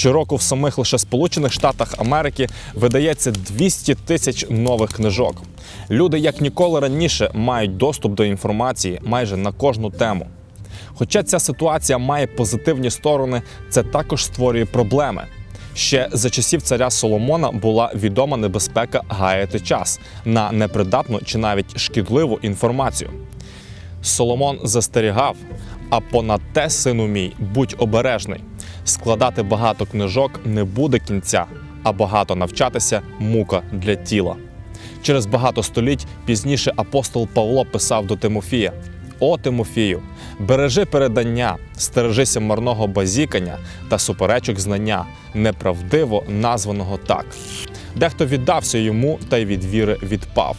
Щороку в самих лише Сполучених Штатах Америки видається 200 тисяч нових книжок. Люди як ніколи раніше мають доступ до інформації майже на кожну тему. Хоча ця ситуація має позитивні сторони, це також створює проблеми. Ще за часів царя Соломона була відома небезпека гаяти час на непридатну чи навіть шкідливу інформацію. Соломон застерігав, а понад те, сину мій, будь обережний. Складати багато книжок не буде кінця, а багато навчатися мука для тіла. Через багато століть пізніше апостол Павло писав до Тимофія: О Тимофію, бережи передання, стережися марного базікання та суперечок знання, неправдиво названого так. Дехто віддався йому та й від віри відпав.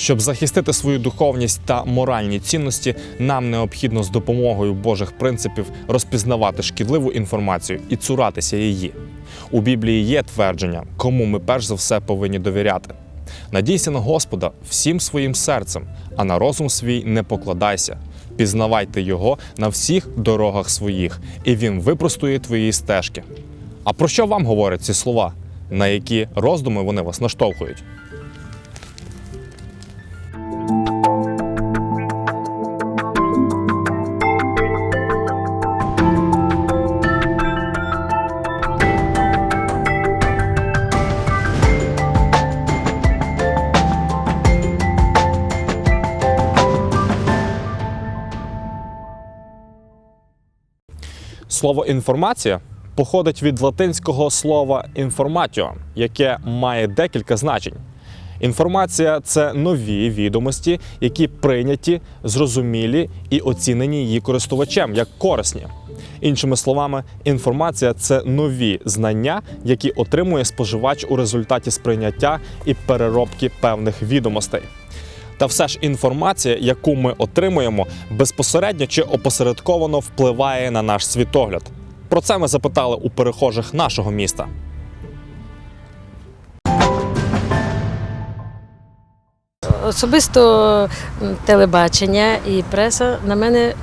Щоб захистити свою духовність та моральні цінності, нам необхідно з допомогою Божих принципів розпізнавати шкідливу інформацію і цуратися її. У Біблії є твердження, кому ми перш за все повинні довіряти. Надійся на Господа всім своїм серцем, а на розум свій не покладайся. Пізнавайте його на всіх дорогах своїх, і він випростує твої стежки. А про що вам говорять ці слова? На які роздуми вони вас наштовхують? Слово інформація походить від латинського слова інформатіо, яке має декілька значень. Інформація це нові відомості, які прийняті, зрозумілі і оцінені її користувачем як корисні. Іншими словами, інформація це нові знання, які отримує споживач у результаті сприйняття і переробки певних відомостей. Та все ж інформація, яку ми отримуємо, безпосередньо чи опосередковано впливає на наш світогляд. Про це ми запитали у перехожих нашого міста. Особисто телебачення і преса на мене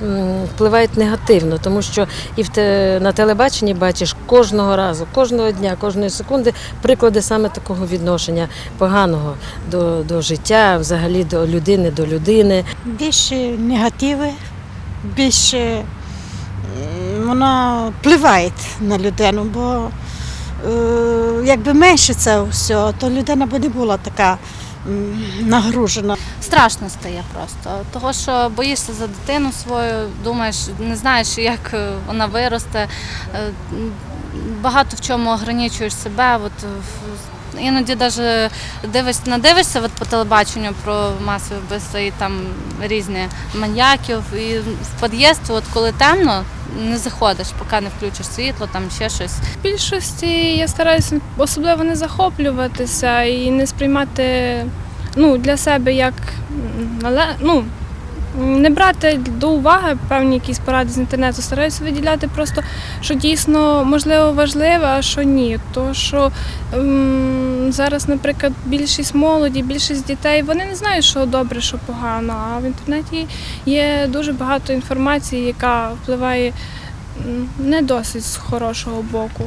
впливають негативно, тому що і на телебаченні бачиш кожного разу, кожного дня, кожної секунди приклади саме такого відношення поганого до, до життя, взагалі до людини, до людини. більше негативи, більше м, воно впливає на людину, бо е, якби менше це все, то людина б не була така нагружена. страшно стає просто. Того, що боїшся за дитину свою, думаєш, не знаєш, як е, вона виросте. Е, Багато в чому ограничуєш себе. От, іноді навіть дивишся, надивишся от по телебаченню про масові вбивства і там різні маньяків. І в під'їзд, от коли темно, не заходиш, поки не включиш світло, там ще щось. В більшості я стараюся особливо не захоплюватися і не сприймати ну, для себе як ну. Не брати до уваги певні якісь поради з інтернету, стараюся виділяти просто, що дійсно можливо важливе, а що ні. То що ем, зараз, наприклад, більшість молоді, більшість дітей, вони не знають, що добре, що погано. А в інтернеті є дуже багато інформації, яка впливає не досить з хорошого боку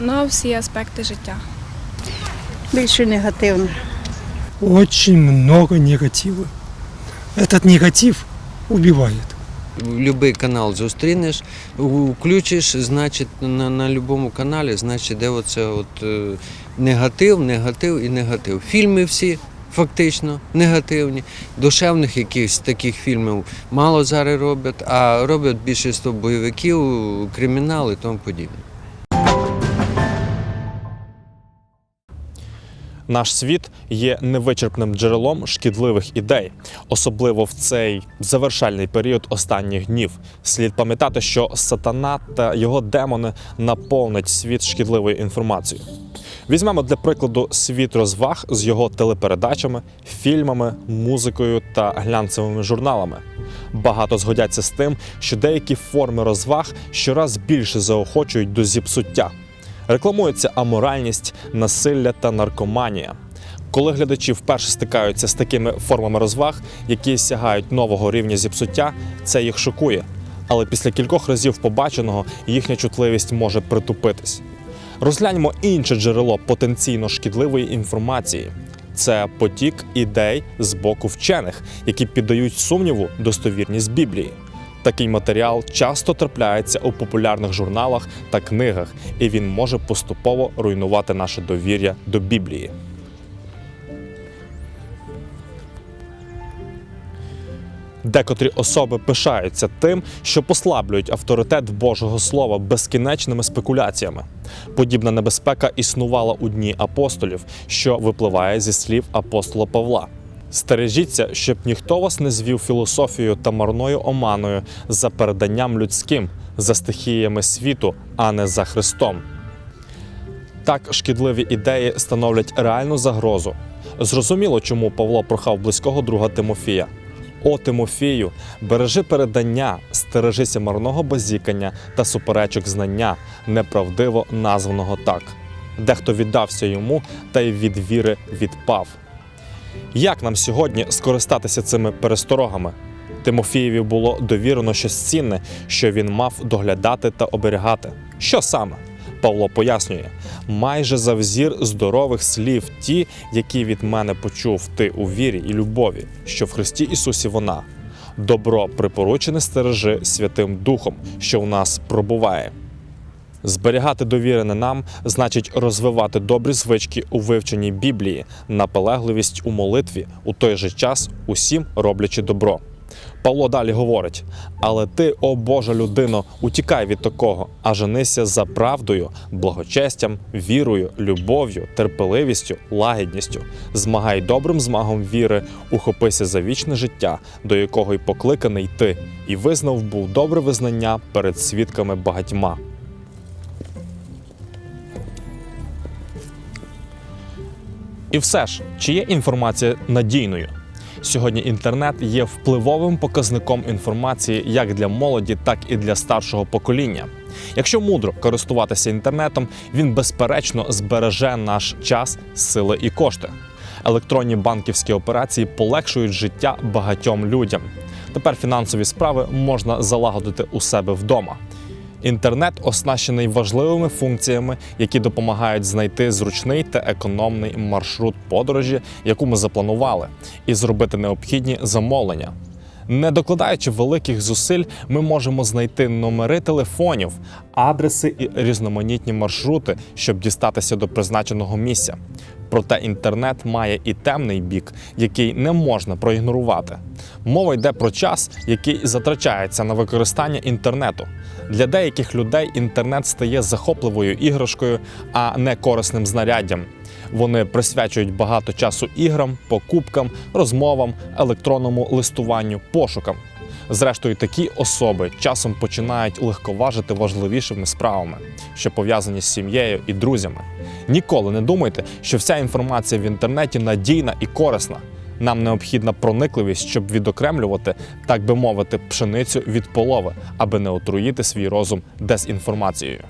на всі аспекти життя. Більше негативно. Очень много негатива. Этот негатив убивает. Любий канал зустрінеш, включиш, значить, на, на будь-якому каналі, значить, де оце от, е, негатив, негатив і негатив. Фільми всі фактично негативні. Душевних якихось таких фільмів мало зараз роблять, а роблять більшість бойовиків, кримінал і тому подібне. Наш світ є невичерпним джерелом шкідливих ідей, особливо в цей завершальний період останніх днів. Слід пам'ятати, що сатана та його демони наповнять світ шкідливою інформацією. Візьмемо для прикладу світ розваг з його телепередачами, фільмами, музикою та глянцевими журналами. Багато згодяться з тим, що деякі форми розваг щораз більше заохочують до зіпсуття. Рекламується аморальність, насилля та наркоманія. Коли глядачі вперше стикаються з такими формами розваг, які сягають нового рівня зіпсуття, це їх шокує. але після кількох разів побаченого їхня чутливість може притупитись. Розгляньмо інше джерело потенційно шкідливої інформації. Це потік ідей з боку вчених, які піддають сумніву достовірність Біблії. Такий матеріал часто трапляється у популярних журналах та книгах, і він може поступово руйнувати наше довір'я до Біблії. Декотрі особи пишаються тим, що послаблюють авторитет Божого Слова безкінечними спекуляціями. Подібна небезпека існувала у дні апостолів, що випливає зі слів апостола Павла. Стережіться, щоб ніхто вас не звів філософією та марною оманою за переданням людським, за стихіями світу, а не за Христом. Так шкідливі ідеї становлять реальну загрозу. Зрозуміло, чому Павло прохав близького друга Тимофія. О Тимофію, бережи передання, стережися марного базікання та суперечок знання, неправдиво названого так. Дехто віддався йому, та й від віри відпав. Як нам сьогодні скористатися цими пересторогами? Тимофієві було довірено щось цінне, що він мав доглядати та оберігати. Що саме? Павло пояснює: майже за взір здорових слів ті, які від мене почув ти у вірі і любові, що в Христі Ісусі вона. Добро припоручене стережи Святим Духом, що в нас пробуває. Зберігати довірене нам значить розвивати добрі звички у вивченні Біблії, наполегливість у молитві, у той же час усім роблячи добро. Павло далі говорить: але ти, о Божа людино, утікай від такого, а женися за правдою, благочестям, вірою, любов'ю, терпеливістю, лагідністю. Змагай добрим змагом віри, ухопися за вічне життя, до якого й покликаний ти, і визнав був добре визнання перед свідками багатьма. І все ж, чи є інформація надійною? Сьогодні інтернет є впливовим показником інформації як для молоді, так і для старшого покоління. Якщо мудро користуватися інтернетом, він безперечно збереже наш час, сили і кошти. Електронні банківські операції полегшують життя багатьом людям. Тепер фінансові справи можна залагодити у себе вдома. Інтернет оснащений важливими функціями, які допомагають знайти зручний та економний маршрут подорожі, яку ми запланували, і зробити необхідні замовлення. Не докладаючи великих зусиль, ми можемо знайти номери телефонів, адреси і різноманітні маршрути, щоб дістатися до призначеного місця. Проте інтернет має і темний бік, який не можна проігнорувати. Мова йде про час, який затрачається на використання інтернету. Для деяких людей інтернет стає захопливою іграшкою, а не корисним знаряддям. Вони присвячують багато часу іграм, покупкам, розмовам, електронному листуванню, пошукам. Зрештою, такі особи часом починають легковажити важливішими справами, що пов'язані з сім'єю і друзями. Ніколи не думайте, що вся інформація в інтернеті надійна і корисна. Нам необхідна проникливість, щоб відокремлювати, так би мовити, пшеницю від полови, аби не отруїти свій розум дезінформацією.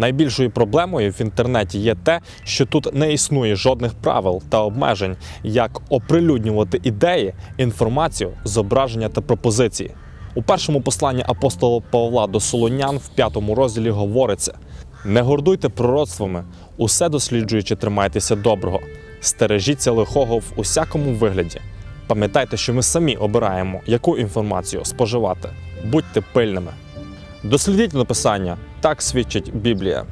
Найбільшою проблемою в інтернеті є те, що тут не існує жодних правил та обмежень, як оприлюднювати ідеї, інформацію, зображення та пропозиції. У першому посланні апостола Павла до Солонян в п'ятому розділі говориться: не гордуйте пророцтвами, усе досліджуючи, тримайтеся доброго, стережіться лихого в усякому вигляді. Пам'ятайте, що ми самі обираємо, яку інформацію споживати. Будьте пильними. Дослідіть написання, так свідчить Біблія.